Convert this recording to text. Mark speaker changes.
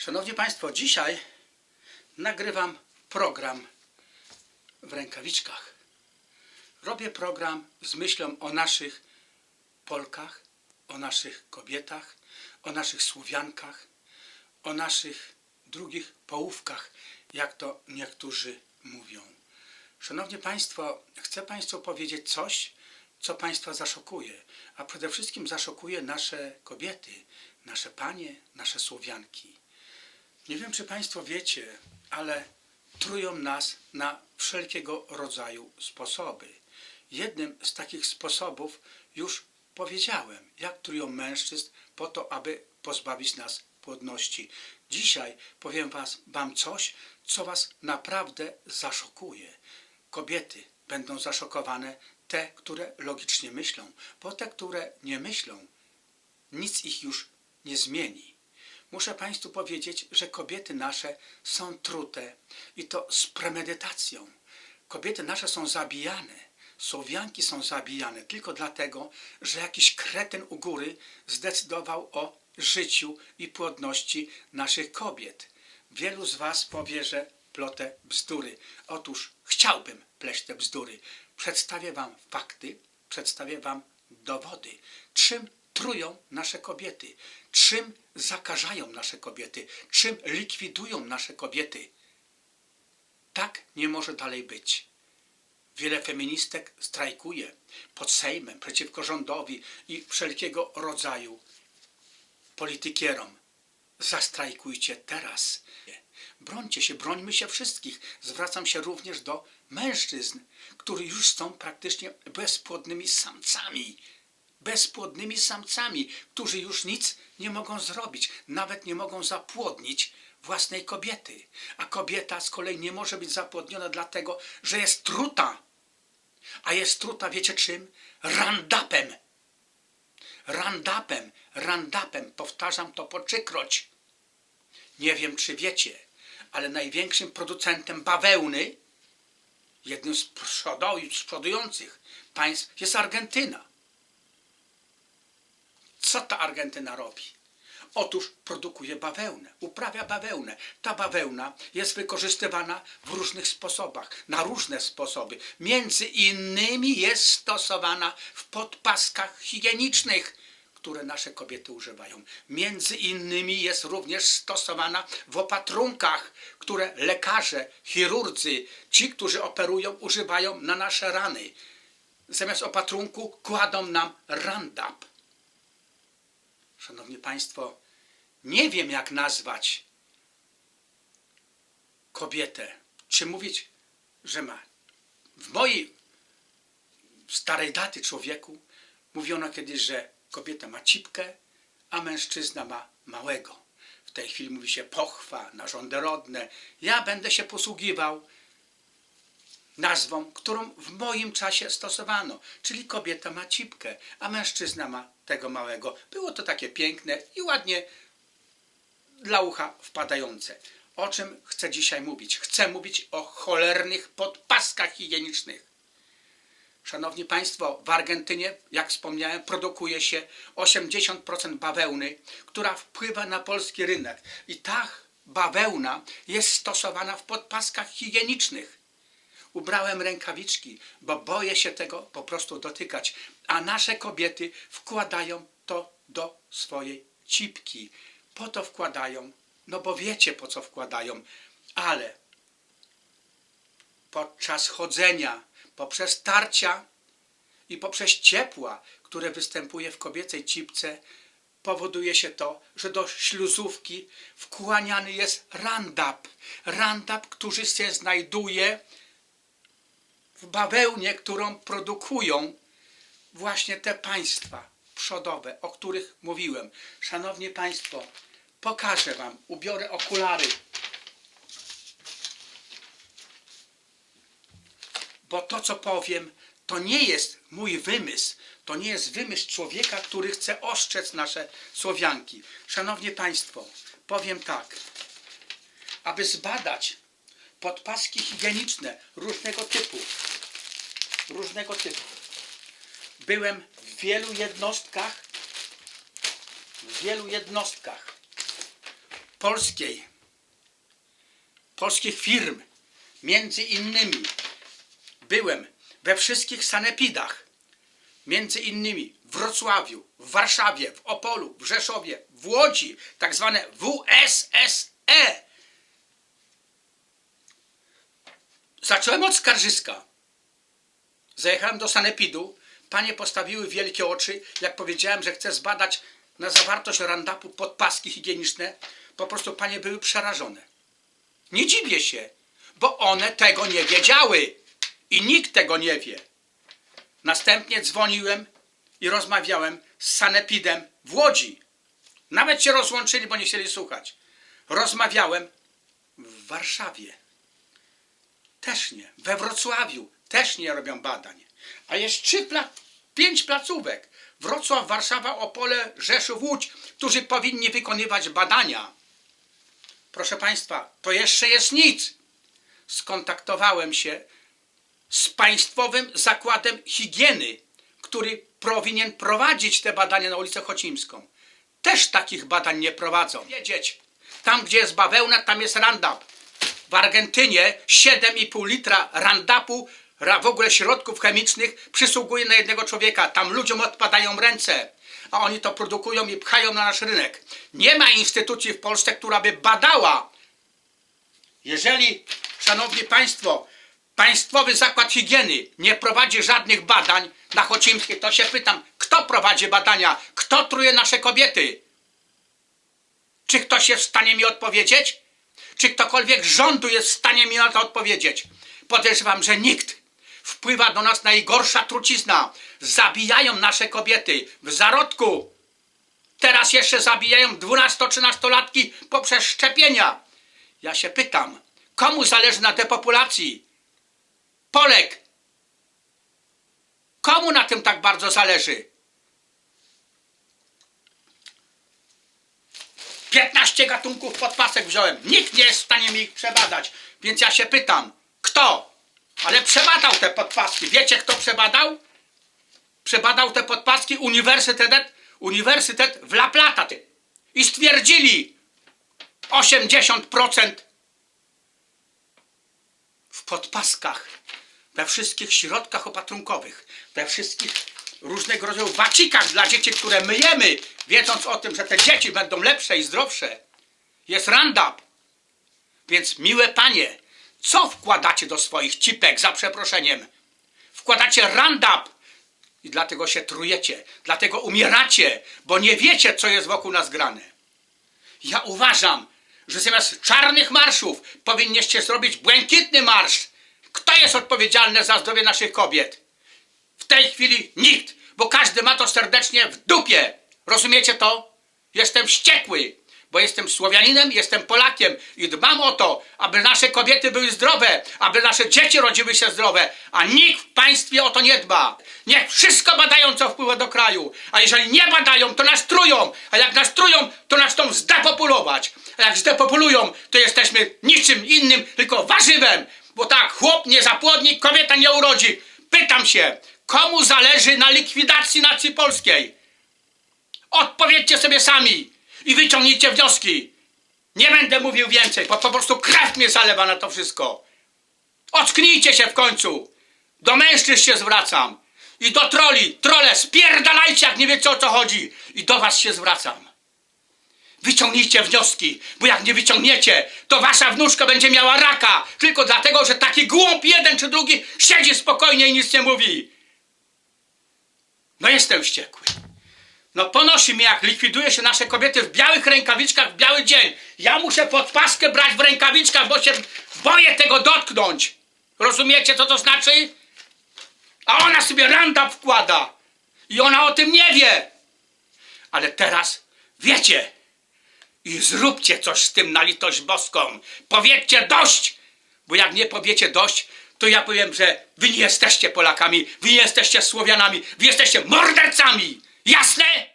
Speaker 1: Szanowni Państwo, dzisiaj nagrywam program w rękawiczkach. Robię program z myślą o naszych Polkach, o naszych kobietach, o naszych Słowiankach, o naszych drugich połówkach, jak to niektórzy mówią. Szanowni Państwo, chcę Państwu powiedzieć coś, co Państwa zaszokuje, a przede wszystkim zaszokuje nasze kobiety, nasze panie, nasze Słowianki. Nie wiem, czy Państwo wiecie, ale trują nas na wszelkiego rodzaju sposoby. Jednym z takich sposobów już powiedziałem, jak trują mężczyzn po to, aby pozbawić nas płodności. Dzisiaj powiem was, wam coś, co Was naprawdę zaszokuje. Kobiety będą zaszokowane, te, które logicznie myślą, bo te, które nie myślą, nic ich już nie zmieni. Muszę Państwu powiedzieć, że kobiety nasze są trute i to z premedytacją. Kobiety nasze są zabijane. Słowianki są zabijane tylko dlatego, że jakiś kretyn u góry zdecydował o życiu i płodności naszych kobiet. Wielu z Was powie, że plotę bzdury. Otóż chciałbym pleść te bzdury. Przedstawię Wam fakty, przedstawię Wam dowody, czym trują nasze kobiety, czym zakażają nasze kobiety, czym likwidują nasze kobiety. Tak nie może dalej być. Wiele feministek strajkuje pod Sejmem przeciwko rządowi i wszelkiego rodzaju politykierom. Zastrajkujcie teraz. Brońcie się, brońmy się wszystkich. Zwracam się również do mężczyzn, którzy już są praktycznie bezpłodnymi samcami. Bezpłodnymi samcami, którzy już nic nie mogą zrobić, nawet nie mogą zapłodnić własnej kobiety. A kobieta z kolei nie może być zapłodniona dlatego, że jest truta. A jest truta, wiecie czym? Randapem. Randapem, randapem, powtarzam to po trzykroć. Nie wiem, czy wiecie, ale największym producentem bawełny, jednym z z przodujących państw jest Argentyna. Co ta Argentyna robi? Otóż produkuje bawełnę, uprawia bawełnę. Ta bawełna jest wykorzystywana w różnych sposobach, na różne sposoby. Między innymi jest stosowana w podpaskach higienicznych, które nasze kobiety używają. Między innymi jest również stosowana w opatrunkach, które lekarze, chirurdzy, ci, którzy operują, używają na nasze rany. Zamiast opatrunku kładą nam randap. Szanowni Państwo, nie wiem jak nazwać kobietę. Czy mówić, że ma. W mojej starej daty człowieku mówiono kiedyś, że kobieta ma cipkę, a mężczyzna ma małego. W tej chwili mówi się pochwa, narządy rodne. Ja będę się posługiwał nazwą, którą w moim czasie stosowano, czyli kobieta ma cipkę, a mężczyzna ma tego małego. Było to takie piękne i ładnie dla ucha wpadające. O czym chcę dzisiaj mówić? Chcę mówić o cholernych podpaskach higienicznych. Szanowni Państwo, w Argentynie, jak wspomniałem, produkuje się 80% bawełny, która wpływa na polski rynek. I ta bawełna jest stosowana w podpaskach higienicznych. Ubrałem rękawiczki, bo boję się tego po prostu dotykać. A nasze kobiety wkładają to do swojej cipki. Po to wkładają, no bo wiecie po co wkładają, ale podczas chodzenia, poprzez tarcia i poprzez ciepła, które występuje w kobiecej cipce, powoduje się to, że do śluzówki wkłaniany jest randap. Randap, który się znajduje w bawełnie, którą produkują właśnie te państwa przodowe, o których mówiłem. Szanowni Państwo, pokażę Wam, ubiorę okulary, bo to, co powiem, to nie jest mój wymysł, to nie jest wymysł człowieka, który chce ostrzec nasze Słowianki. Szanowni Państwo, powiem tak, aby zbadać podpaski higieniczne różnego typu, różnego typu. Byłem w wielu jednostkach, w wielu jednostkach polskiej, polskich firm, między innymi byłem we wszystkich sanepidach, między innymi w Wrocławiu, w Warszawie, w Opolu, w Rzeszowie, w Łodzi, tak zwane WSSE. Zacząłem od skarżyska. Zajechałem do sanepidu. Panie postawiły wielkie oczy, jak powiedziałem, że chcę zbadać na zawartość randapu podpaski higieniczne. Po prostu panie były przerażone. Nie dziwię się, bo one tego nie wiedziały i nikt tego nie wie. Następnie dzwoniłem i rozmawiałem z sanepidem w Łodzi. Nawet się rozłączyli, bo nie chcieli słuchać. Rozmawiałem w Warszawie. Też nie. We Wrocławiu też nie robią badań. A jest trzy, pla- pięć placówek. Wrocław, Warszawa, Opole, Rzeszów, Łódź, którzy powinni wykonywać badania. Proszę Państwa, to jeszcze jest nic. Skontaktowałem się z Państwowym Zakładem Higieny, który powinien prowadzić te badania na ulicę Chocimską. Też takich badań nie prowadzą. Wiedzieć, tam gdzie jest bawełna, tam jest Roundup. W Argentynie 7,5 litra Roundupu, ra- w ogóle środków chemicznych, przysługuje na jednego człowieka. Tam ludziom odpadają ręce, a oni to produkują i pchają na nasz rynek. Nie ma instytucji w Polsce, która by badała jeżeli, szanowni państwo, Państwowy Zakład Higieny nie prowadzi żadnych badań na Chocimskiej, to się pytam, kto prowadzi badania? Kto truje nasze kobiety? Czy ktoś jest w stanie mi odpowiedzieć? Czy ktokolwiek rządu jest w stanie mi na to odpowiedzieć? Podejrzewam, że nikt. Wpływa do nas najgorsza trucizna. Zabijają nasze kobiety w zarodku. Teraz jeszcze zabijają 12-13-latki poprzez szczepienia. Ja się pytam, komu zależy na depopulacji? Polek. Komu na tym tak bardzo zależy? 15 gatunków podpasek wziąłem. Nikt nie jest w stanie mi ich przebadać. Więc ja się pytam, kto? Ale przebadał te podpaski. Wiecie, kto przebadał? Przebadał te podpaski Uniwersytet, Uniwersytet w La Plata. I stwierdzili 80% w podpaskach, we wszystkich środkach opatrunkowych, we wszystkich różnego rodzaju wacikach dla dzieci, które myjemy, wiedząc o tym, że te dzieci będą lepsze i zdrowsze. Jest Roundup. Więc miłe panie, co wkładacie do swoich cipek za przeproszeniem? Wkładacie Roundup i dlatego się trujecie, dlatego umieracie, bo nie wiecie, co jest wokół nas grane. Ja uważam, że zamiast czarnych marszów powinniście zrobić błękitny marsz. Kto jest odpowiedzialny za zdrowie naszych kobiet? W tej chwili nikt, bo każdy ma to serdecznie w dupie. Rozumiecie to? Jestem wściekły, bo jestem Słowianinem, jestem Polakiem i dbam o to, aby nasze kobiety były zdrowe, aby nasze dzieci rodziły się zdrowe, a nikt w państwie o to nie dba. Niech wszystko badają, co wpływa do kraju, a jeżeli nie badają, to nas trują, a jak nas trują, to nas chcą zdepopulować, a jak zdepopulują, to jesteśmy niczym innym, tylko warzywem, bo tak, chłop nie zapłodni, kobieta nie urodzi. Pytam się, komu zależy na likwidacji nacji polskiej? Odpowiedzcie sobie sami i wyciągnijcie wnioski. Nie będę mówił więcej, bo po prostu krew mnie zalewa na to wszystko. Ocknijcie się w końcu. Do mężczyzn się zwracam. I do troli. Trole, spierdalajcie, jak nie wiecie o co chodzi. I do was się zwracam. Wyciągnijcie wnioski, bo jak nie wyciągniecie, to wasza wnuczka będzie miała raka. Tylko dlatego, że taki głąb jeden czy drugi siedzi spokojnie i nic nie mówi. No jestem wściekły. No ponosi mnie, jak likwiduje się nasze kobiety w białych rękawiczkach w biały dzień. Ja muszę podpaskę brać w rękawiczkach, bo się boję tego dotknąć. Rozumiecie, co to znaczy? A ona sobie randap wkłada. I ona o tym nie wie. Ale teraz wiecie. I zróbcie coś z tym na litość boską. Powiedzcie dość. Bo jak nie powiecie dość, to ja powiem, że wy nie jesteście Polakami, wy nie jesteście Słowianami, wy jesteście mordercami. Jasne?